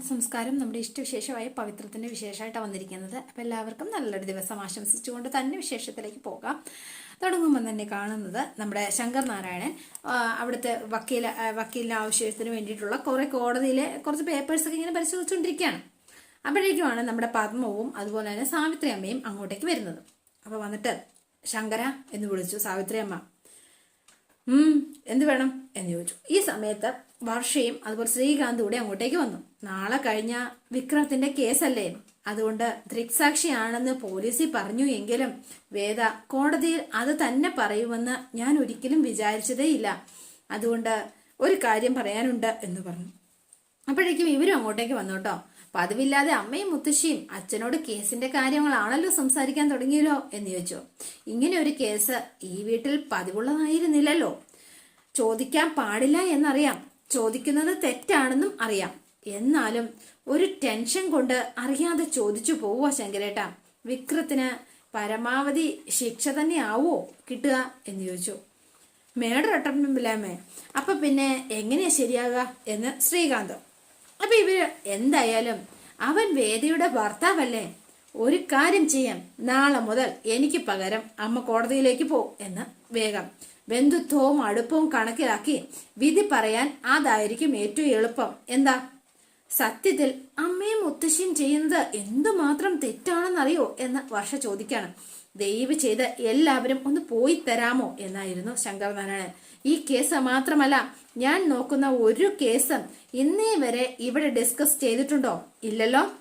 സംസ്കാരം നമ്മുടെ ഇഷ്ടവിശേഷമായ പവിത്രത്തിന്റെ വിശേഷമായിട്ടാണ് വന്നിരിക്കുന്നത്. അപ്പം എല്ലാവർക്കും നല്ലൊരു ദിവസം ആശംസിച്ചുകൊണ്ട് തന്നെ വിശേഷത്തിലേക്ക് പോകാം. തുടങ്ങുമ്പോൾ തന്നെ കാണുന്നത് നമ്മുടെ ശങ്കർ നാരായണൻ അവിടുത്തെ വക്കീല വക്കീലിന്റെ ആവശ്യത്തിന് വേണ്ടിയിട്ടുള്ള കുറേ കോടതിയിലെ കുറച്ച് പേപ്പേഴ്സൊക്കെ ഇങ്ങനെ പരിശോധിച്ചുകൊണ്ടിരിക്കുകയാണ്. അപ്പോഴേക്കുമാണ് നമ്മുടെ പത്മവും അതുപോലെ തന്നെ സാവിത്രി അമ്മയും അങ്ങോട്ടേക്ക് വരുന്നത്. അപ്പോൾ വന്നിട്ട് ശങ്കര എന്ന് വിളിച്ചു സാവിത്രി അമ്മ എന്ത് വേണം? എന്ന് ചോദിച്ചു. ഈ സമയത്ത് വർഷയും അതുപോലെ ശ്രീകാന്ത് കൂടി അങ്ങോട്ടേക്ക് വന്നു. നാളെ കഴിഞ്ഞ വിക്രത്തിന്റെ കേസല്ലേ? അതുകൊണ്ട് ദൃക്സാക്ഷിയാണെന്ന് പോലീസിൽ പറഞ്ഞു എങ്കിലും വേദ കോടതിയിൽ അത് തന്നെ പറയുമെന്ന് ഞാൻ ഒരിക്കലും വിചാരിച്ചതേ ഇല്ല അതുകൊണ്ട് ഒരു കാര്യം പറയാനുണ്ട് എന്ന് പറഞ്ഞു. അപ്പോഴേക്കും ഇവരും അങ്ങോട്ടേക്ക് വന്നു കേട്ടോ. പതിവില്ലാതെ അമ്മയും മുത്തശ്ശിയും അച്ഛനോട് കേസിന്റെ കാര്യങ്ങളാണല്ലോ സംസാരിക്കാൻ തുടങ്ങിയല്ലോ എന്ന് ചോദിച്ചു. ഇങ്ങനെ ഒരു കേസ് ഈ വീട്ടിൽ പതിവുള്ളതായിരുന്നില്ലല്ലോ. ചോദിക്കാൻ പാടില്ല എന്നറിയാം. ചോദിക്കുന്നത് തെറ്റാണെന്നും അറിയാം. എന്നാലും ഒരു ടെൻഷൻ കൊണ്ട് അറിയാതെ ചോദിച്ചു പോവുക ശങ്കരേട്ട. വിക്രത്തിന് പരമാവധി ശിക്ഷ തന്നെ ആവോ കിട്ടുക എന്ന് ചോദിച്ചു. മേഡർ അട്ടംപില്ലാമേ അപ്പൊ പിന്നെ എങ്ങനെയാ ശരിയാകുക എന്ന് ശ്രീകാന്ത്. അപ്പൊ ഇവർ എന്തായാലും അവൻ വേദിയുടെ ഭർത്താവല്ലേ? ഒരു കാര്യം ചെയ്യാം. നാളെ മുതൽ എനിക്ക് പകരം അമ്മ കോടതിയിലേക്ക് പോ എന്ന് വേഗം ബന്ധുത്വവും അടുപ്പവും കണക്കിലാക്കി വിധി പറയാൻ അതായിരിക്കും ഏറ്റവും എളുപ്പം. എന്താ? സത്യത്തിൽ അമ്മയും മുത്തശ്ശിയും ചെയ്യുന്നത് എന്തുമാത്രം തെറ്റാണെന്നറിയോ എന്ന് വർഷ ചോദിക്കാണ്. ദയവ് ചെയ്ത് എല്ലാവരും ഒന്ന് പോയി തരാമോ എന്നായിരുന്നു ശങ്കരനാരായണൻ. ഈ കേസ് മാത്രമല്ല ഞാൻ നോക്കുന്ന ഒരു കേസും ഇന്നേ വരെ ഇവിടെ ഡിസ്കസ് ചെയ്തിട്ടുണ്ടോ? ഇല്ലല്ലോ?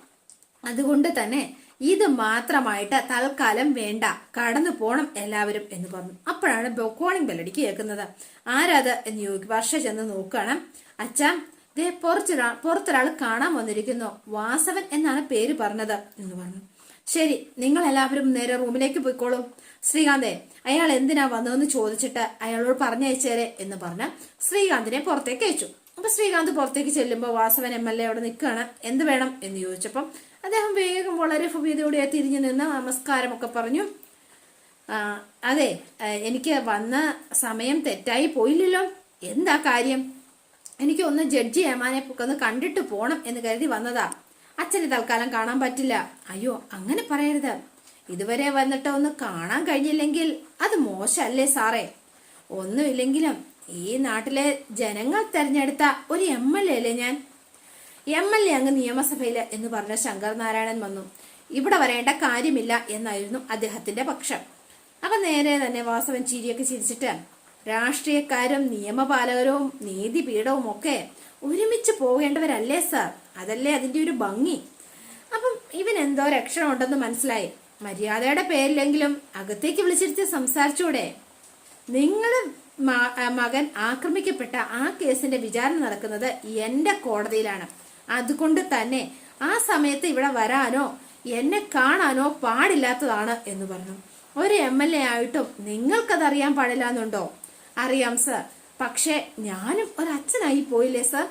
അതുകൊണ്ട് തന്നെ ഇത് മാത്രമായിട്ട് തൽക്കാലം വേണ്ട. കടന്നു പോണം എല്ലാവരും എന്ന് പറഞ്ഞു. അപ്പോഴാണ് കോളിംഗ് ബെല്ലടിക്ക് കേൾക്കുന്നത്. ആരാത് എന്ന് ചോദിക്കും വർഷ ചെന്ന് നോക്കുകയാണ് അച്ഛാ ദേ പുറത്തൊരാൾ പുറത്തൊരാൾ കാണാൻ വന്നിരിക്കുന്നു. വാസവൻ എന്നാണ് പേര് പറഞ്ഞത് എന്ന് പറഞ്ഞു. ശരി നിങ്ങൾ എല്ലാവരും നേരെ റൂമിലേക്ക് പോയിക്കോളൂ. ശ്രീകാന്തേ അയാൾ എന്തിനാ വന്നതെന്ന് ചോദിച്ചിട്ട് അയാളോട് പറഞ്ഞയച്ചേരെ എന്ന് പറഞ്ഞ് ശ്രീകാന്തിനെ പുറത്തേക്ക് അയച്ചു. അപ്പൊ ശ്രീകാന്ത് പുറത്തേക്ക് ചെല്ലുമ്പോൾ വാസവൻ എം എൽ എ അവിടെ നിൽക്കുകയാണ് എന്ത് വേണം എന്ന് ചോദിച്ചപ്പം അദ്ദേഹം വേഗം വളരെ ഭവ്യതയോടെ തിരിഞ്ഞു നിന്ന് നമസ്കാരമൊക്കെ പറഞ്ഞു. അതെ എനിക്ക് വന്ന സമയം തെറ്റായി പോയില്ലല്ലോ. എന്താ കാര്യം? എനിക്ക് ഒന്ന് ജഡ്ജി ഏമാനെ ഒന്ന് കണ്ടിട്ട് പോണം എന്ന് കരുതി വന്നതാ. അച്ഛനെ തൽക്കാലം കാണാൻ പറ്റില്ല. അയ്യോ അങ്ങനെ പറയരുത്. ഇതുവരെ വന്നിട്ട് ഒന്ന് കാണാൻ കഴിഞ്ഞില്ലെങ്കിൽ അത് മോശമല്ലേ സാറേ? ഒന്നുമില്ലെങ്കിലും ഈ നാട്ടിലെ ജനങ്ങൾ തെരഞ്ഞെടുത്ത ഒരു എം എൽ എ അല്ലേ ഞാൻ? എം എൽ എ അങ്ങ് നിയമസഭയിൽ എന്ന് പറഞ്ഞ ശങ്കർ നാരായണൻ വന്നു. ഇവിടെ വരേണ്ട കാര്യമില്ല എന്നായിരുന്നു അദ്ദേഹത്തിന്റെ പക്ഷം. അപ്പൊ നേരെ തന്നെ വാസവൻ ചിരിയൊക്കെ ചിരിച്ചിട്ട് രാഷ്ട്രീയക്കാരും നിയമപാലകരും നീതിപീഠവും ഒക്കെ ഒരുമിച്ച് പോകേണ്ടവരല്ലേ സാർ? അതല്ലേ അതിന്റെ ഒരു ഭംഗി. അപ്പം ഇവൻ എന്തോ രക്ഷണമുണ്ടെന്ന് മനസ്സിലായി. മര്യാദയുടെ പേരിലെങ്കിലും അകത്തേക്ക് വിളിച്ചിരുത്തി സംസാരിച്ചൂടെ? നിങ്ങൾ മകൻ ആക്രമിക്കപ്പെട്ട ആ കേസിന്റെ വിചാരണ നടക്കുന്നത് എന്റെ കോടതിയിലാണ്. അതുകൊണ്ട് തന്നെ ആ സമയത്ത് ഇവിടെ വരാനോ എന്നെ കാണാനോ പാടില്ലാത്തതാണ് എന്ന് പറഞ്ഞു. ഒരു എം എൽ എ ആയിട്ടും നിങ്ങൾക്കതറിയാൻ പാടില്ല എന്നുണ്ടോ അറിയാം സർ പക്ഷേ ഞാനും ഒരു അച്ഛനായി പോയില്ലേ സർ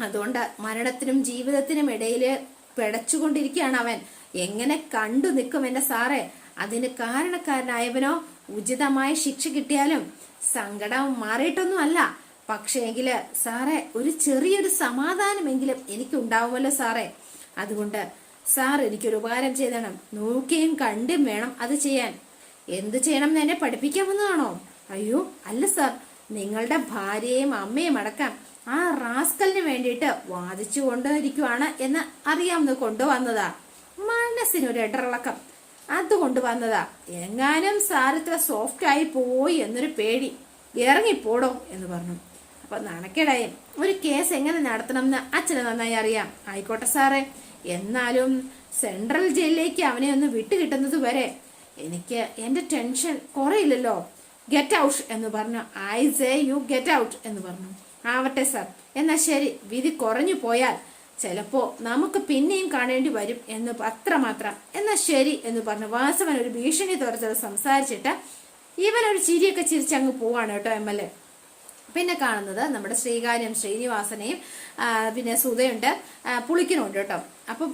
അതുകൊണ്ട് മരണത്തിനും ജീവിതത്തിനും ഇടയിൽ പിടച്ചുകൊണ്ടിരിക്കുകയാണ് അവൻ. എങ്ങനെ കണ്ടു നിൽക്കും എന്റെ സാറേ? അതിന് കാരണക്കാരനായവനോ ഉചിതമായ ശിക്ഷ കിട്ടിയാലും സങ്കടം മാറിയിട്ടൊന്നും പക്ഷേങ്കിൽ സാറേ ഒരു ചെറിയൊരു സമാധാനമെങ്കിലും എനിക്ക് ഉണ്ടാവുമല്ലോ സാറേ. അതുകൊണ്ട് സാർ എനിക്കൊരു ഉപകാരം ചെയ്തണം. നോക്കിയും കണ്ടും വേണം അത് ചെയ്യാൻ. എന്ത് ചെയ്യണം എന്ന് എന്നെ പഠിപ്പിക്കാമെന്നതാണോ അയ്യോ അല്ല സാർ. നിങ്ങളുടെ ഭാര്യയും അമ്മയും അടക്കം ആ റാസ്കലിന് വേണ്ടിയിട്ട് വാദിച്ചു കൊണ്ടിരിക്കുവാണ് എന്ന് അറിയാമെന്ന് കൊണ്ടുവന്നതാ. മനസ്സിനൊരു ഇടറിളക്കം. അത് കൊണ്ടുവന്നതാ എങ്ങാനും സാർ ഇത്ര സോഫ്റ്റ് ആയി പോയി എന്നൊരു പേടി. ഇറങ്ങിപ്പോടോ എന്ന് പറഞ്ഞു. അപ്പൊ നാണക്കേടായി. ഒരു കേസ് എങ്ങനെ നടത്തണം എന്ന് അച്ഛന് നന്നായി അറിയാം. ആയിക്കോട്ടെ സാറേ. എന്നാലും സെൻട്രൽ ജയിലിലേക്ക് അവനെ ഒന്ന് വിട്ടുകിട്ടുന്നത് വരെ എനിക്ക് എന്റെ ടെൻഷൻ കുറയില്ലല്ലോ. ഗെറ്റ് ഔട്ട് എന്ന് പറഞ്ഞു. I say you get out എന്ന് പറഞ്ഞു. ആവട്ടെ സാർ. എന്നാ ശരി. വിധി കുറഞ്ഞു പോയാൽ ചിലപ്പോ നമുക്ക് പിന്നെയും കാണേണ്ടി വരും എന്ന് അത്രമാത്രം. എന്നാ ശരി എന്ന് പറഞ്ഞു. വാസവൻ ഒരു ഭീഷണി തുറച്ചത് സംസാരിച്ചിട്ട് ഇവനൊരു ചിരിയൊക്കെ ചിരിച്ചങ്ങ് പോവാണ് കേട്ടോ എം എൽ എ. പിന്നെ കാണുന്നത് നമ്മുടെ ശ്രീകാര്യം ശ്രീനിവാസനെയും പിന്നെ സുധയുണ്ട് പുളിക്കനുണ്ട് കേട്ടോ. അപ്പം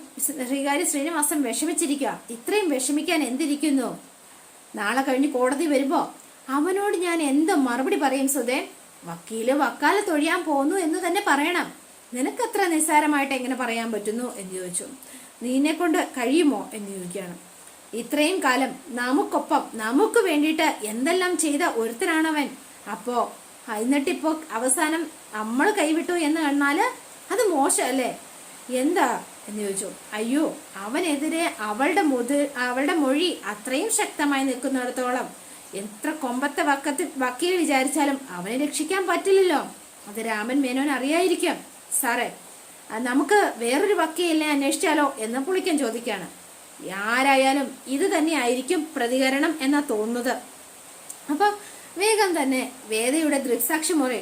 ശ്രീകാര്യം ശ്രീനിവാസൻ വിഷമിച്ചിരിക്കുക ഇത്രയും വിഷമിക്കാൻ എന്തിരിക്കുന്നു? നാളെ കഴിഞ്ഞ് കോടതി വരുമ്പോ അവനോട് ഞാൻ എന്ത് മറുപടി പറയും സുധേ? വക്കീൽ വക്കാല തൊഴിയാൻ പോന്നു എന്ന് തന്നെ പറയണം. നിനക്കത്ര നിസ്സാരമായിട്ട് എങ്ങനെ പറയാൻ പറ്റുന്നു എന്ന് ചോദിച്ചു. നിന്നെ കൊണ്ട് കഴിയുമോ എന്ന് ചോദിക്കുകയാണ്. ഇത്രയും കാലം നമുക്കൊപ്പം നമുക്ക് വേണ്ടിയിട്ട് എന്തെല്ലാം ചെയ്ത ഒരുത്തനാണവൻ? അപ്പോ ആ, എന്നിട്ടിപ്പോ അവസാനം നമ്മൾ കൈവിട്ടു എന്ന് കണ്ടാൽ അത് മോശമല്ലേ എന്താ എന്ന് ചോദിച്ചു. അയ്യോ അവനെതിരെ അവളുടെ മുതി അവളുടെ മൊഴി അത്രയും ശക്തമായി നിൽക്കുന്നിടത്തോളം എത്ര കൊമ്പത്തെ വക്കത്തിൽ വക്കീൽ വിചാരിച്ചാലും അവനെ രക്ഷിക്കാൻ പറ്റില്ലല്ലോ. അത് രാമൻ മേനോൻ അറിയായിരിക്കും. സാറേ നമുക്ക് വേറൊരു വക്കീലിനെ അന്വേഷിച്ചാലോ എന്ന് പുളിക്കൻ ചോദിക്കാണ്. ആരായാലും ഇത് തന്നെയായിരിക്കും പ്രതികരണം എന്നാ തോന്നുന്നത്. അപ്പൊ വേഗം തന്നെ വേദയുടെ ദൃക്സാക്ഷി മുറി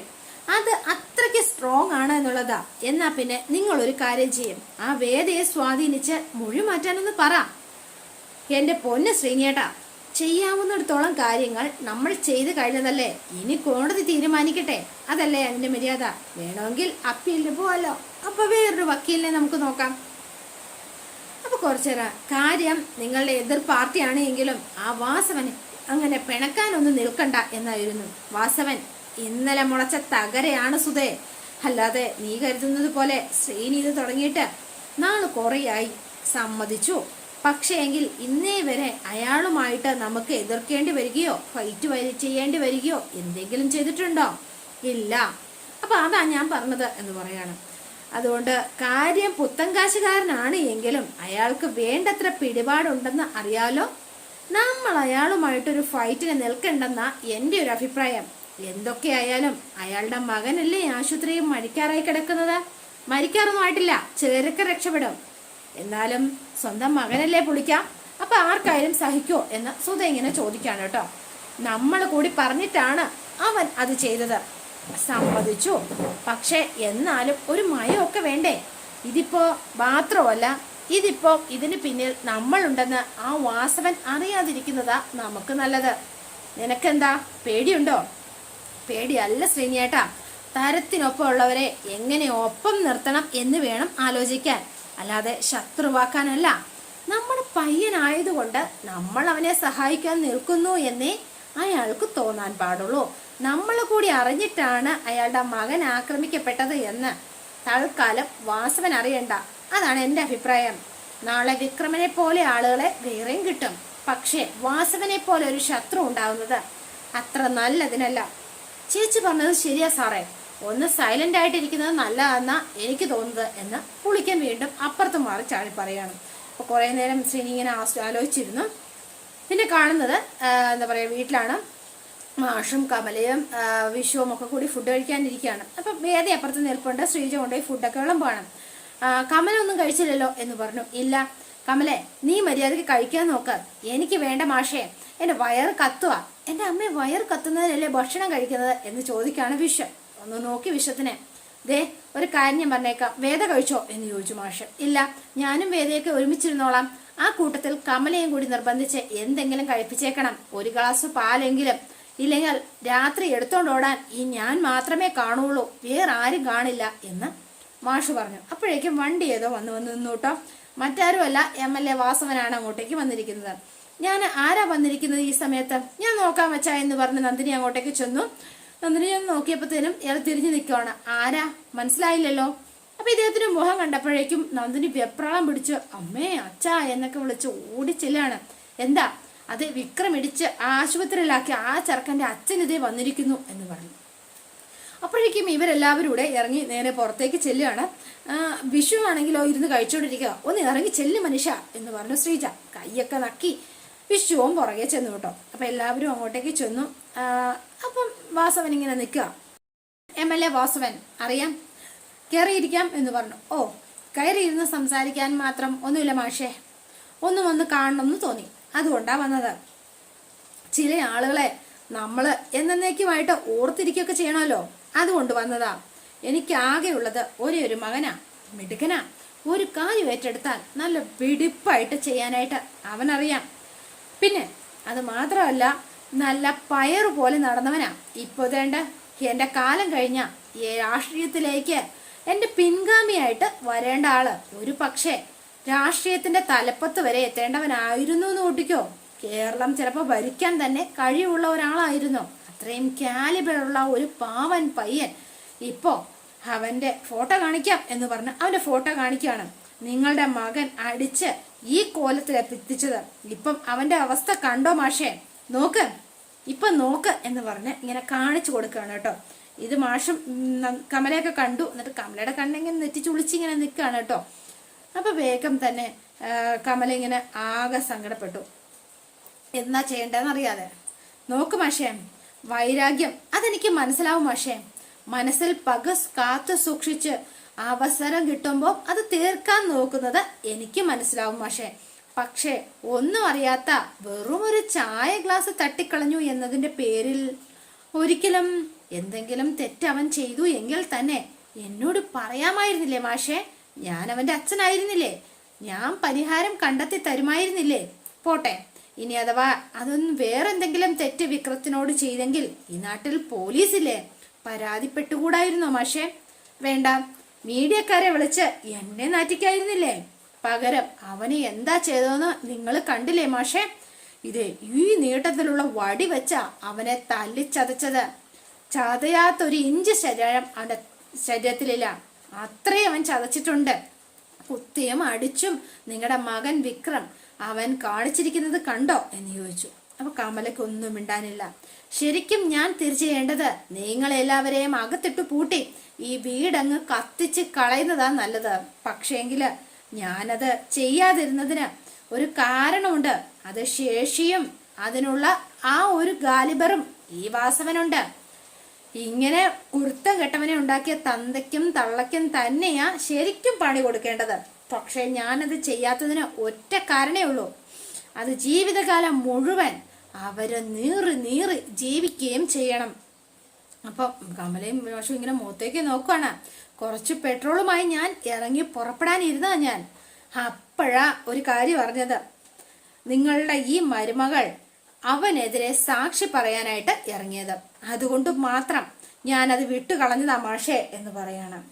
അത് അത്രയ്ക്ക് സ്ട്രോങ് ആണ് എന്നുള്ളതാ. എന്നാ പിന്നെ നിങ്ങൾ ഒരു കാര്യം ചെയ്യും. ആ വേദയെ സ്വാധീനിച്ച് മൊഴി മാറ്റാനൊന്ന് പറ. എന്റെ പൊന്ന് ശ്രീനിയേട്ടാ ചെയ്യാവുന്നിടത്തോളം കാര്യങ്ങൾ നമ്മൾ ചെയ്ത് കഴിഞ്ഞതല്ലേ? ഇനി കോടതി തീരുമാനിക്കട്ടെ. അതല്ലേ അതിന്റെ മര്യാദ? വേണമെങ്കിൽ അപ്പീലിന് പോവാലോ. അപ്പൊ വേറൊരു വക്കീലിനെ നമുക്ക് നോക്കാം. അപ്പൊ കുറച്ചേരാ കാര്യം നിങ്ങളുടെ എതിർ പാർട്ടിയാണ് എങ്കിലും ആ വാസവന് അങ്ങനെ പിണക്കാനൊന്നും നിൽക്കണ്ട എന്നായിരുന്നു. വാസവൻ ഇന്നലെ മുളച്ച തകരയാണ് സുധേ. അല്ലാതെ നീ കരുതുന്നത് പോലെ ശ്രീനി ഇത് തുടങ്ങിയിട്ട് നാൾ കുറയായി. സമ്മതിച്ചു. പക്ഷേ എങ്കിൽ ഇന്നേ വരെ അയാളുമായിട്ട് നമുക്ക് എതിർക്കേണ്ടി വരികയോ ഫൈറ്റ് വരി ചെയ്യേണ്ടി വരികയോ എന്തെങ്കിലും ചെയ്തിട്ടുണ്ടോ? ഇല്ല. അപ്പൊ അതാ ഞാൻ പറഞ്ഞത് എന്ന് പറയാണ്. അതുകൊണ്ട് കാര്യം പുത്തങ്കാശുകാരനാണ് എങ്കിലും അയാൾക്ക് വേണ്ടത്ര പിടിപാടുണ്ടെന്ന് അറിയാലോ? നമ്മൾ അയാളുമായിട്ടൊരു ഫൈറ്റിന് നിൽക്കണ്ടെന്ന എന്റെ ഒരു അഭിപ്രായം. എന്തൊക്കെയായാലും അയാളുടെ മകനല്ലേ ആശുപത്രിയിൽ മരിക്കാറായി കിടക്കുന്നത്? മരിക്കാറൊന്നും ആയിട്ടില്ല ചെറുക്ക രക്ഷപ്പെടും. എന്നാലും സ്വന്തം മകനല്ലേ പുളിക്കാം? അപ്പൊ ആർക്കായാലും സഹിക്കോ എന്ന് സുധ ഇങ്ങനെ ചോദിക്കാണ് കേട്ടോ. നമ്മൾ കൂടി പറഞ്ഞിട്ടാണ് അവൻ അത് ചെയ്തത്. സമ്മതിച്ചു. പക്ഷെ എന്നാലും ഒരു മയമൊക്കെ വേണ്ടേ? ഇതിപ്പോ മാത്രമല്ല ഇതിപ്പോ ഇതിന് പിന്നിൽ നമ്മളുണ്ടെന്ന് ആ വാസവൻ അറിയാതിരിക്കുന്നതാ നമുക്ക് നല്ലത്. നിനക്കെന്താ? പേടിയുണ്ടോ? പേടിയല്ല ശ്രീനിയേട്ടാ. തരത്തിനൊപ്പം ഉള്ളവരെ എങ്ങനെ ഒപ്പം നിർത്തണം എന്ന് വേണം ആലോചിക്കാൻ. അല്ലാതെ ശത്രുവാക്കാനല്ല. നമ്മുടെ പയ്യനായതുകൊണ്ട് നമ്മൾ അവനെ സഹായിക്കാൻ നിൽക്കുന്നു എന്നേ അയാൾക്ക് തോന്നാൻ പാടുള്ളൂ. നമ്മൾ കൂടി അറിഞ്ഞിട്ടാണ് അയാളുടെ മകൻ ആക്രമിക്കപ്പെട്ടത് എന്ന്. തൽക്കാലം വാസവൻ അറിയണ്ട. അതാണ് എന്റെ അഭിപ്രായം. നാളെ വിക്രമനെ പോലെ ആളുകളെ വേറെയും കിട്ടും. പക്ഷേ വാസവനെ പോലെ ഒരു ശത്രു ഉണ്ടാവുന്നത് അത്ര നല്ലതിനല്ല. ചേച്ചി പറഞ്ഞത് ശരിയാ സാറേ. ഒന്ന് സൈലന്റ് ആയിട്ടിരിക്കുന്നത് നല്ലതെന്നാ എനിക്ക് തോന്നുന്നത് എന്ന് പുളിക്കൻ വീണ്ടും അപ്പുറത്ത് മാറി ചാടി പറയാണ് അപ്പൊ കുറെ നേരം ശ്രീനി ഇങ്ങനെ ആലോചിച്ചിരുന്നു. പിന്നെ കാണുന്നത് എന്താ പറയാ വീട്ടിലാണ് മാഷും കമലയും വിഷുവും ഒക്കെ കൂടി ഫുഡ് കഴിക്കാനിരിക്കുകയാണ്. അപ്പൊ വേദി അപ്പുറത്ത് നിൽപ്പുണ്ട്. ശ്രീജ കൊണ്ടുപോയി ഫുഡൊക്കെ വിളമ്പാണ്. ആ, കമല ഒന്നും കഴിച്ചില്ലല്ലോ എന്ന് പറഞ്ഞു. ഇല്ല കമലെ നീ മര്യാദയ്ക്ക് കഴിക്കാൻ നോക്ക്. എനിക്ക് വേണ്ട മാഷേ എന്റെ വയറ് കത്തുക എന്റെ അമ്മ വയറ് കത്തുന്നതിനല്ലേ ഭക്ഷണം കഴിക്കുന്നത് എന്ന് ചോദിക്കാണ് വിഷ ഒന്ന് നോക്കി വിഷത്തിനെ ദേ ഒരു കാര്യം ഞാൻ പറഞ്ഞേക്കാം. വേദ കഴിച്ചോ എന്ന് ചോദിച്ചു മാഷ്. ഇല്ല ഞാനും വേദയൊക്കെ ഒരുമിച്ചിരുന്നോളാം. ആ കൂട്ടത്തിൽ കമലയും കൂടി നിർബന്ധിച്ച് എന്തെങ്കിലും കഴിപ്പിച്ചേക്കണം. ഒരു ഗ്ലാസ് പാലെങ്കിലും. ഇല്ലെങ്കിൽ രാത്രി എടുത്തോണ്ട് ഓടാൻ ഈ ഞാൻ മാത്രമേ കാണുള്ളൂ. വേറെ ആരും കാണില്ല എന്ന് മാഷ് പറഞ്ഞു. അപ്പോഴേക്കും വണ്ടി ഏതോ വന്ന് വന്ന് നിന്നു കേട്ടോ. മറ്റാരുമല്ല എം എൽ എ വാസവനാണ് അങ്ങോട്ടേക്ക് വന്നിരിക്കുന്നത്. ഞാൻ ആരാ വന്നിരിക്കുന്നത് ഈ സമയത്ത്? ഞാൻ നോക്കാൻ വെച്ചാ എന്ന് പറഞ്ഞ് നന്ദിനി അങ്ങോട്ടേക്ക് ചെന്നു. നന്ദിനി ഞാൻ നോക്കിയപ്പോഴത്തേനും ഇയാൾ തിരിഞ്ഞു നിൽക്കുവാണ്. ആരാ? മനസ്സിലായില്ലല്ലോ. അപ്പൊ ഇദ്ദേഹത്തിന് മുഖം കണ്ടപ്പോഴേക്കും നന്ദിനി വെപ്രാളം പിടിച്ച് അമ്മേ അച്ഛാ എന്നൊക്കെ വിളിച്ച് ഓടിച്ചെല്ലാണ് എന്താ? അത് വിക്രം ഇടിച്ച് ആശുപത്രിയിലാക്കി ആ ചെറുക്കന്റെ അച്ഛൻ വന്നിരിക്കുന്നു എന്ന് പറഞ്ഞു. അപ്പോഴേക്കും ഇവരെല്ലാവരും കൂടെ ഇറങ്ങി നേരെ പുറത്തേക്ക് ചെല്ലുകയാണ്. വിഷു ആണെങ്കിലോ ഇരുന്ന് കഴിച്ചുകൊണ്ടിരിക്കുക ഒന്ന് ഇറങ്ങി ചെല്ല് മനുഷ്യ എന്ന് പറഞ്ഞു ശ്രീജ. കൈയൊക്കെ നക്കി വിഷുവും പുറകെ ചെന്നു കേട്ടോ. അപ്പൊ എല്ലാവരും അങ്ങോട്ടേക്ക് ചെന്നു. അപ്പം വാസവൻ ഇങ്ങനെ നിൽക്കുക. എം എൽ എ വാസവൻ അറിയാം. കയറിയിരിക്കാം എന്ന് പറഞ്ഞു. ഓ കയറിയിരുന്ന് സംസാരിക്കാൻ മാത്രം ഒന്നുമില്ല മാഷേ. ഒന്നും ഒന്ന് കാണണമെന്ന് തോന്നി. അതുകൊണ്ടാ വന്നത്. ചില ആളുകളെ നമ്മൾ എന്നേക്കുമായിട്ട് ഓർത്തിരിക്കുകയൊക്കെ ചെയ്യണമല്ലോ. അതുകൊണ്ട് വന്നതാ. എനിക്ക് ആകെയുള്ളത് ഒരേ ഒരു മകനാ മിടുക്കനാ. ഒരു കാര്യം ഏറ്റെടുത്താൽ നല്ല വെടിപ്പായിട്ട് ചെയ്യാനായിട്ട് അവനറിയാം. പിന്നെ അത് മാത്രമല്ല നല്ല പയറ് പോലെ നടന്നവനാ. ഇപ്പൊ വേണ്ട എന്റെ കാലം കഴിഞ്ഞ രാഷ്ട്രീയത്തിലേക്ക് എന്റെ പിൻഗാമിയായിട്ട് വരേണ്ട ആൾ ഒരു പക്ഷേ രാഷ്ട്രീയത്തിന്റെ തലപ്പത്ത് വരെ എത്തേണ്ടവനായിരുന്നു എന്ന് കൂട്ടിക്കോ കേരളം ചിലപ്പോൾ ഭരിക്കാൻ തന്നെ കഴിവുള്ള ഒരാളായിരുന്നു. അത്രയും കാലിബറുള്ള ഒരു പാവൻ പയ്യൻ. ഇപ്പോ അവന്റെ ഫോട്ടോ കാണിക്കാം എന്ന് പറഞ്ഞ് അവന്റെ ഫോട്ടോ കാണിക്കുകയാണ്. നിങ്ങളുടെ മകൻ അടിച്ച് ഈ കോലത്തിൽ കോലത്തിലെത്തിച്ചത് ഇപ്പം അവന്റെ അവസ്ഥ കണ്ടോ മാഷേ? നോക്ക്. ഇപ്പൊ നോക്ക് എന്ന് പറഞ്ഞ് ഇങ്ങനെ കാണിച്ചു കൊടുക്കുകയാണ് കേട്ടോ. ഇത് മാഷം കമലയൊക്കെ കണ്ടു. എന്നിട്ട് കമലയുടെ കണ്ണിങ്ങനെ നെറ്റിച്ചുളിച്ചിങ്ങനെ നിൽക്കുകയാണ് കേട്ടോ. അപ്പൊ വേഗം തന്നെ കമല ഇങ്ങനെ ആകെ സങ്കടപ്പെട്ടു. എന്നാ ചെയ്യേണ്ടതെന്ന് അറിയാതെ നോക്ക് മാഷേ. വൈരാഗ്യം. അതെനിക്ക് മനസ്സിലാവും പക്ഷേ മനസ്സിൽ പക കാത്തു സൂക്ഷിച്ച് അവസരം കിട്ടുമ്പോൾ അത് തീർക്കാൻ നോക്കുന്നത് എനിക്ക് മനസ്സിലാവും പക്ഷേ പക്ഷേ ഒന്നും അറിയാത്ത വെറും ഒരു ചായ ഗ്ലാസ് തട്ടിക്കളഞ്ഞു എന്നതിന്റെ പേരിൽ ഒരിക്കലും എന്തെങ്കിലും തെറ്റ് അവൻ ചെയ്തു എങ്കിൽ തന്നെ എന്നോട് പറയാമായിരുന്നില്ലേ മാഷേ? ഞാൻ അവന്റെ അച്ഛനായിരുന്നില്ലേ? ഞാൻ പരിഹാരം കണ്ടെത്തി തരുമായിരുന്നില്ലേ? പോട്ടെ. ഇനി അഥവാ അതൊന്നും വേറെന്തെങ്കിലും തെറ്റ് വിക്രത്തിനോട് ചെയ്തെങ്കിൽ ഈ നാട്ടിൽ പോലീസില്ലേ? പരാതിപ്പെട്ടുകൂടായിരുന്നോ മാഷേ? വേണ്ട. മീഡിയക്കാരെ വിളിച്ച് എന്നെ നാറ്റിക്കായിരുന്നില്ലേ? പകരം അവന് എന്താ ചെയ്തതെന്ന് നിങ്ങൾ കണ്ടില്ലേ മാഷേ? ഇത് ഈ നീട്ടത്തിലുള്ള വടി വെച്ച അവനെ തല്ലിച്ചതച്ചത്. ചതയാത്തൊരു ഇഞ്ച് ശരീരം അവന്റെ ശരീരത്തിലില്ല. അത്രയും അവൻ ചതച്ചിട്ടുണ്ട്. കുത്തിയും അടിച്ചും നിങ്ങളുടെ മകൻ വിക്രം അവൻ കാണിച്ചിരിക്കുന്നത് കണ്ടോ എന്ന് ചോദിച്ചു. അപ്പൊ കമലയ്ക്ക് ഒന്നും മിണ്ടാനില്ല. ശരിക്കും ഞാൻ तिरചേയേണ്ടത നിങ്ങൾ എല്ലാവരെയും അകത്തിട്ട് പൂട്ടി ഈ വീടങ്ങ് കത്തിച്ച് കളയുന്നതാ നല്ലത്. പക്ഷേങ്കിൽ ഞാനത് ചെയ്യാതിരുന്നതിന് ഒരു കാരണമുണ്ട്. അത് ശേഷിയും അതിനുള്ള ആ ഒരു ഗാലിബറും ഈ വാസവനുണ്ട്. ഇങ്ങനെ കുരുത്തം കെട്ടവനെ ഉണ്ടാക്കിയ തന്തയ്ക്കും തള്ളയ്ക്കും തന്നെയാ ശരിക്കും പണി കൊടുക്കേണ്ടത്. പക്ഷെ ഞാനത് ചെയ്യാത്തതിന് ഒറ്റ കാരണേ ഉള്ളൂ. അത് ജീവിതകാലം മുഴുവൻ അവർ നീറി നീറി ജീവിക്കുകയും ചെയ്യണം. അപ്പൊ കമലയും വിമർശവും ഇങ്ങനെ മുഖത്തേക്ക് നോക്കുവാണ്. കുറച്ച് പെട്രോളുമായി ഞാൻ ഇറങ്ങി പുറപ്പെടാനിരുന്നതാ ഞാൻ. അപ്പോഴാ ഒരു കാര്യം പറഞ്ഞത് നിങ്ങളുടെ ഈ മരുമകൾ അവനെതിരെ സാക്ഷി പറയാനായിട്ട് ഇറങ്ങിയത്. അതുകൊണ്ട് മാത്രം ഞാനത് വിട്ടുകളഞ്ഞതാ മാഷേ എന്ന് പറയാണ്.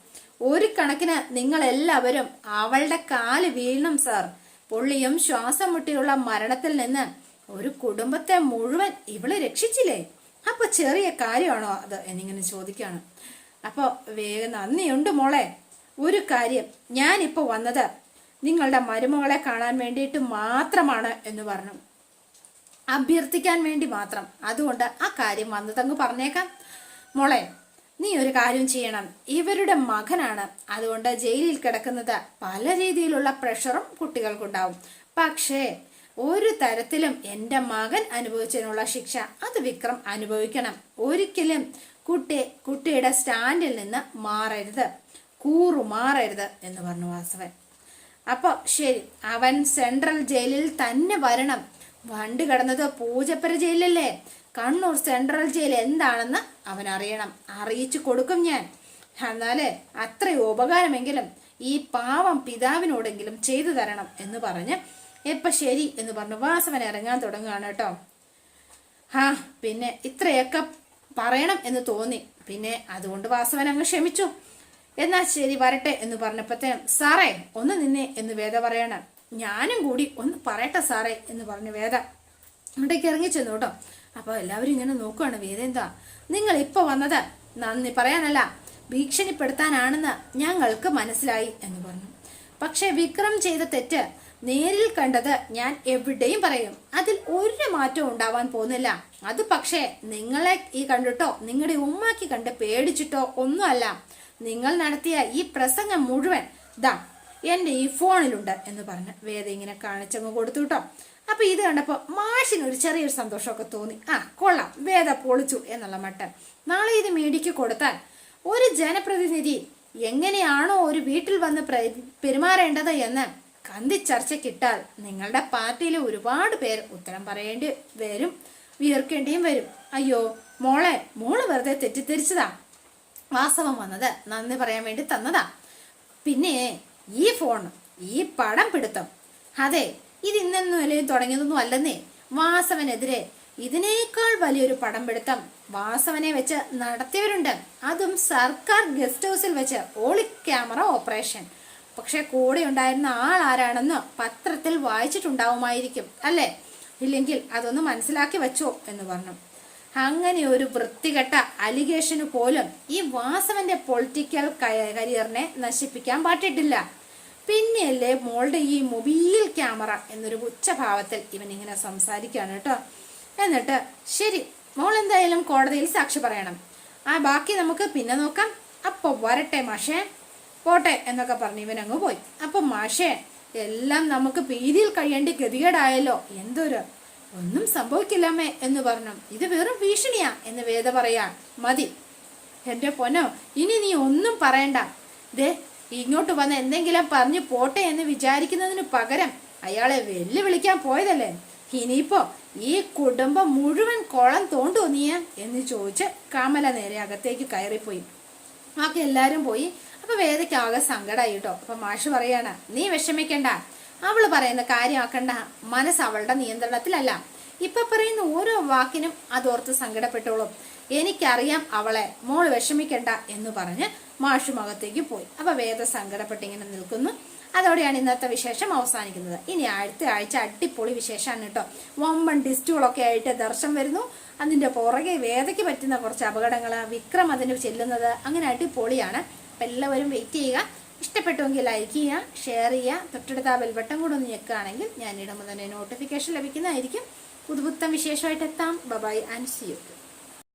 ഒരു കണക്കിന് നിങ്ങൾ എല്ലാവരും അവളുടെ കാൽ വീഴണം സാർ. പൊള്ളിയും ശ്വാസം മുട്ടിയുള്ള മരണത്തിൽ നിന്ന് ഒരു കുടുംബത്തെ മുഴുവൻ ഇവൾ രക്ഷിച്ചില്ലേ? അപ്പൊ ചെറിയ കാര്യമാണോ അത് എന്നിങ്ങനെ ചോദിക്കുകയാണ് അപ്പൊ വേഗം നന്ദിയുണ്ട് മോളെ. ഒരു കാര്യം ഞാനിപ്പോ വന്നത് നിങ്ങളുടെ മരുമകളെ കാണാൻ വേണ്ടിയിട്ട് മാത്രമാണ് എന്ന് പറഞ്ഞു. അഭ്യർത്ഥിക്കാൻ വേണ്ടി മാത്രം. അതുകൊണ്ട് ആ കാര്യം വന്നതങ്ങ് പറഞ്ഞേക്കാം. മോളെ നീ ഒരു കാര്യം ചെയ്യണം. ഇവരുടെ മകനാണ്. അതുകൊണ്ട് ജയിലിൽ കിടക്കുന്നത് പല രീതിയിലുള്ള പ്രഷറും കുട്ടികൾക്കുണ്ടാവും. പക്ഷേ ഒരു തരത്തിലും എന്റെ മകൻ അനുഭവിച്ചതിനുള്ള ശിക്ഷ അത് വിക്രം അനുഭവിക്കണം. ഒരിക്കലും കുട്ടി കുട്ടിയുടെ സ്റ്റാൻഡിൽ നിന്ന് മാറരുത്. കൂറു മാറരുത് എന്ന് പറഞ്ഞു വാസവൻ. അപ്പോൾ ശരി അവൻ സെൻട്രൽ ജയിലിൽ തന്നെ വരണം. വണ്ടി കിടന്നത് പൂജപ്പര ജയിലല്ലേ? കണ്ണൂർ സെൻട്രൽ ജയിൽ എന്താണെന്ന് അവൻ അറിയണം അറിയിച്ചു കൊടുക്കും ഞാൻ. എന്നാലേ അത്ര ഉപകാരമെങ്കിലും ഈ പാവം പിതാവിനോടെങ്കിലും ചെയ്തു തരണം എന്ന് പറഞ്ഞ് എപ്പ ശരി എന്ന് പറഞ്ഞു വാസവൻ ഇറങ്ങാൻ തുടങ്ങുകയാണ് കേട്ടോ. ഹാ പിന്നെ ഇത്രയൊക്കെ പറയണം എന്ന് തോന്നി. പിന്നെ അതുകൊണ്ട് വാസവൻ അങ്ങ് ക്ഷമിച്ചു. എന്നാ ശരി വരട്ടെ എന്ന് പറഞ്ഞപ്പോഴത്തേ സാറേ ഒന്ന് നിന്നെ എന്ന് വേദ പറയണം. ഞാനും കൂടി ഒന്ന് പറയട്ടെ സാറേ എന്ന് പറഞ്ഞു വേദ അങ്ങോട്ടേക്ക് ഇറങ്ങി ചെന്നു കേട്ടോ. അപ്പൊ എല്ലാവരും ഇങ്ങനെ നോക്കുവാണ് വേദ എന്താ? നിങ്ങൾ ഇപ്പോൾ വന്നത് നന്ദി പറയാനല്ല ഭീഷണിപ്പെടുത്താനാണെന്ന് ഞങ്ങൾക്ക് മനസ്സിലായി എന്ന് പറഞ്ഞു. പക്ഷേ വിക്രം ചെയ്ത തെറ്റ് നേരിൽ കണ്ടത് ഞാൻ എവിടെയും പറയും. അതിൽ ഒരു മാറ്റവും ഉണ്ടാവാൻ പോകുന്നില്ല. അത് പക്ഷേ നിങ്ങളെ ഈ കണ്ടിട്ടോ നിങ്ങളുടെ ഉമ്മാക്കി കണ്ട് പേടിച്ചിട്ടോ ഒന്നുമല്ല. നിങ്ങൾ നടത്തിയ ഈ പ്രസംഗം മുഴുവൻ ദാ എന്റെ ഈ ഫോണിലുണ്ട് എന്ന് പറഞ്ഞ് വേദ ഇങ്ങനെ കാണിച്ചങ്ങ് കൊടുത്തു കേട്ടോ അപ്പൊ ഇത് കണ്ടപ്പോ മാഷിന് ഒരു ചെറിയൊരു സന്തോഷമൊക്കെ തോന്നി. ആ കൊള്ളാം. വേദ പൊളിച്ചു എന്നുള്ള മട്ടൻ നാളെ ഇത് മീഡിയക്ക് കൊടുത്താൽ ഒരു ജനപ്രതിനിധി എങ്ങനെയാണോ ഒരു വീട്ടിൽ വന്ന് പ്ര- പെരുമാറേണ്ടത് എന്ന് കന്തി ചർച്ചയ്ക്കിട്ടാൽ നിങ്ങളുടെ പാർട്ടിയിലെ ഒരുപാട് പേർ ഉത്തരം പറയേണ്ടി വരും. വിയർക്കേണ്ടിയും വരും. അയ്യോ മോളെ മോൾ വെറുതെ തെറ്റിദ്ധരിച്ചതാ. വാസ്തവം വന്നത് നന്ദി പറയാൻ വേണ്ടി തന്നതാ. പിന്നെ ഈ ഫോൺ ഈ പടം പിടുത്തം. അതെ ഇത് ഇന്നെന്നും അല്ലെങ്കിൽ തുടങ്ങിയതൊന്നും അല്ലെന്നേ. വാസവനെതിരെ ഇതിനേക്കാൾ വലിയൊരു പടം പിടുത്തം വാസവനെ വെച്ച് നടത്തിയവരുണ്ട്. അതും സർക്കാർ ഗസ്റ്റ് ഹൗസിൽ വെച്ച് ഓളി ക്യാമറ ഓപ്പറേഷൻ. പക്ഷെ കൂടെ ഉണ്ടായിരുന്ന ആൾ ആരാണെന്ന് പത്രത്തിൽ വായിച്ചിട്ടുണ്ടാവുമായിരിക്കും അല്ലേ? ഇല്ലെങ്കിൽ അതൊന്ന് മനസ്സിലാക്കി വെച്ചോ എന്ന് പറഞ്ഞു. അങ്ങനെ ഒരു വൃത്തികെട്ട അലിഗേഷന് പോലും ഈ വാസവന്റെ പൊളിറ്റിക്കൽ കരിയറിനെ നശിപ്പിക്കാൻ പാട്ടിട്ടില്ല. പിന്നെയല്ലേ മോളുടെ ഈ മൊബൈൽ ക്യാമറ എന്നൊരു ഉച്ചഭാവത്തിൽ ഇവൻ ഇങ്ങനെ സംസാരിക്കുകയാണ് കേട്ടോ. എന്നിട്ട് ശരി മോൾ എന്തായാലും കോടതിയിൽ സാക്ഷി പറയണം. ആ ബാക്കി നമുക്ക് പിന്നെ നോക്കാം. അപ്പൊ വരട്ടെ മാഷേ. പോട്ടെ എന്നൊക്കെ പറഞ്ഞ് ഇവൻ അങ്ങ് പോയി. അപ്പൊ മാഷേ എല്ലാം നമുക്ക് പീതിയിൽ കഴിയേണ്ടി ഗതികേടായല്ലോ. എന്തൊരു ഒന്നും സംഭവിക്കില്ലമ്മേ എന്ന് പറഞ്ഞു. ഇത് വെറും ഭീഷണിയാ എന്ന് വേദ പറയാ. മതി. എന്റെ പൊന്നോ ഇനി നീ ഒന്നും പറയണ്ട. ദേ ഇങ്ങോട്ട് വന്ന് എന്തെങ്കിലും പറഞ്ഞു പോട്ടെ എന്ന് വിചാരിക്കുന്നതിന് പകരം അയാളെ വെല്ലുവിളിക്കാൻ പോയതല്ലേ? ഇനിയിപ്പോ ഈ കുടുംബം മുഴുവൻ കുളം തോണ്ടു നീയ? എന്ന് ചോദിച്ച് കമല നേരെ അകത്തേക്ക് കയറിപ്പോയി. ബാക്കി എല്ലാരും പോയി. അപ്പൊ വേദയ്ക്ക് ആകെ സങ്കടമായി കേട്ടോ. അപ്പൊ മാഷ് പറയാണ് നീ വിഷമിക്കണ്ട. അവൾ പറയുന്ന കാര്യമാക്കണ്ട. മനസ്സ് അവളുടെ നിയന്ത്രണത്തിലല്ല. ഇപ്പൊ പറയുന്ന ഓരോ വാക്കിനും അതോർത്ത് സങ്കടപ്പെട്ടോളും. എനിക്കറിയാം അവളെ. മോൾ വിഷമിക്കണ്ട എന്ന് പറഞ്ഞ് മാഷുമകത്തേക്ക് പോയി. അപ്പൊ വേദ സങ്കടപ്പെട്ട് ഇങ്ങനെ നിൽക്കുന്നു. അതോടെയാണ് ഇന്നത്തെ വിശേഷം അവസാനിക്കുന്നത്. ഇനി അടുത്ത ആഴ്ച അടിപൊളി വിശേഷമാണ് കേട്ടോ. വമ്പൻ ഡിസ്റ്റുകളൊക്കെ ആയിട്ട് ദർശനം വരുന്നു. അതിന്റെ പുറകെ വേദയ്ക്ക് പറ്റുന്ന കുറച്ച് അപകടങ്ങൾ വിക്രം അതിന് ചെല്ലുന്നത് അങ്ങനെ അടിപൊളിയാണ്. അപ്പം എല്ലാവരും വെയിറ്റ് ചെയ്യുക. ഇഷ്ടപ്പെട്ടുവെങ്കിൽ ലൈക്ക് ചെയ്യുക ഷെയർ ചെയ്യുക. തൊട്ടടുത്ത ആ ബെൽബട്ടം കൂടെ ഒന്ന് ഞെക്കുകയാണെങ്കിൽ ഞാൻ ഇടുമ്പോൾ തന്നെ നോട്ടിഫിക്കേഷൻ ലഭിക്കുന്നതായിരിക്കും. പുതുപുത്തം വിശേഷമായിട്ട് എത്താം. Bye-bye and C U